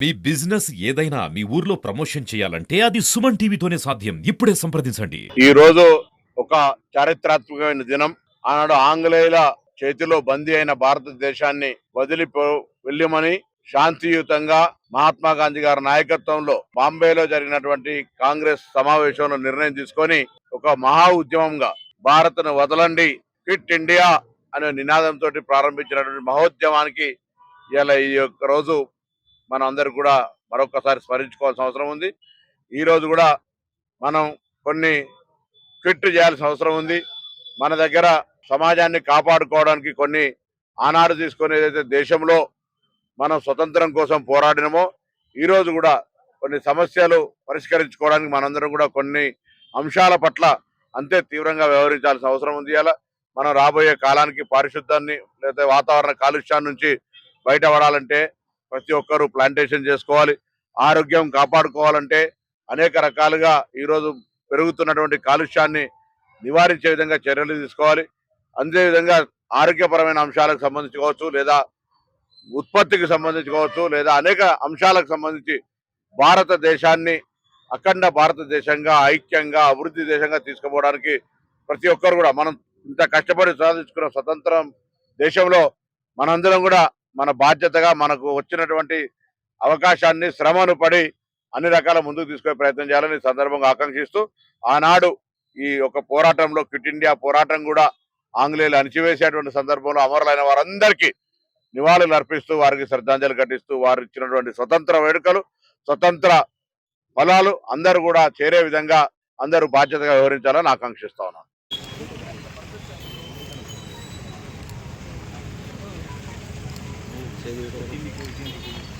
మీ business ఏదైనా మీ ఊర్లో promotion చేయాలంటే అది సుమన్ టీవీతోనే సాధ్యం. ఇప్పుడే సంప్రదించండి. ఈ రోజు ఒక చారిత్రాత్మకమైన దినం. ఆనాడు ఆంగ్లేయుల చేతిలో బందీ అయిన భారతదేశాన్ని వదిలిపో వెళ్ళమని శాంతియుతంగా మహాత్మా గాంధీ గారి నాయకత్వంలో బాంబేలో జరిగినటువంటి కాంగ్రెస్ సమావేశంలో నిర్ణయం తీసుకొని ఒక మహా ఉద్యమంగా భారత్ను వదలండి క్విట్ ఇండియా అనే నినాదంతో ప్రారంభించినటువంటి మహోద్యమానికి ఇలా ఈ యొక్క రోజు మనం అందరు కూడా మరొకసారి స్మరించుకోవాల్సిన అవసరం ఉంది. ఈరోజు కూడా మనం కొన్ని ఫిట్ చేయాల్సిన అవసరం ఉంది. మన దగ్గర సమాజాన్ని కాపాడుకోవడానికి కొన్ని ఆనాడు తీసుకొని ఏదైతే దేశంలో మనం స్వతంత్రం కోసం పోరాడినమో ఈరోజు కూడా కొన్ని సమస్యలు పరిష్కరించుకోవడానికి మనందరం కూడా కొన్ని అంశాల పట్ల అంతే తీవ్రంగా వ్యవహరించాల్సిన అవసరం ఉంది. అలా మనం రాబోయే కాలానికి పారిశుద్ధాన్ని లేదా వాతావరణ కాలుష్యాన్ని నుంచి బయటపడాలంటే ప్రతి ఒక్కరూ ప్లాంటేషన్ చేసుకోవాలి ఆరోగ్యం కాపాడుకోవాలంటే అనేక రకాలుగా ఈరోజు పెరుగుతున్నటువంటి కాలుష్యాన్ని నివారించే విధంగా చర్యలు తీసుకోవాలి. అదేవిధంగా ఆరోగ్యపరమైన అంశాలకు సంబంధించి కావచ్చు లేదా ఉత్పత్తికి సంబంధించి కావచ్చు లేదా అనేక అంశాలకు సంబంధించి భారతదేశాన్ని అఖండ భారతదేశంగా ఐక్యంగా అభివృద్ధి దేశంగా తీసుకుపోవడానికి ప్రతి ఒక్కరు కూడా మనం ఇంత కష్టపడి సాధించుకున్న స్వతంత్రం దేశంలో మనందరం కూడా మన బాధ్యతగా మనకు వచ్చినటువంటి అవకాశాన్ని శ్రమను పడి అన్ని రకాల ముందుకు తీసుకునే ప్రయత్నం చేయాలని సందర్భంగా ఆకాంక్షిస్తూ ఆనాడు ఈ యొక్క పోరాటంలో క్విట్ ఇండియా పోరాటం కూడా ఆంగ్లేయులు అణిచివేసేటువంటి సందర్భంలో అమరులైన వారందరికీ నివాళులు అర్పిస్తూ వారికి శ్రద్ధాంజలి ఘటిస్తూ వారు ఇచ్చినటువంటి స్వతంత్ర వేడుకలు స్వతంత్ర ఫలాలు అందరూ కూడా చేరే విధంగా అందరూ బాధ్యతగా వ్యవహరించాలని ఆకాంక్షిస్తా ఉన్నాను চাই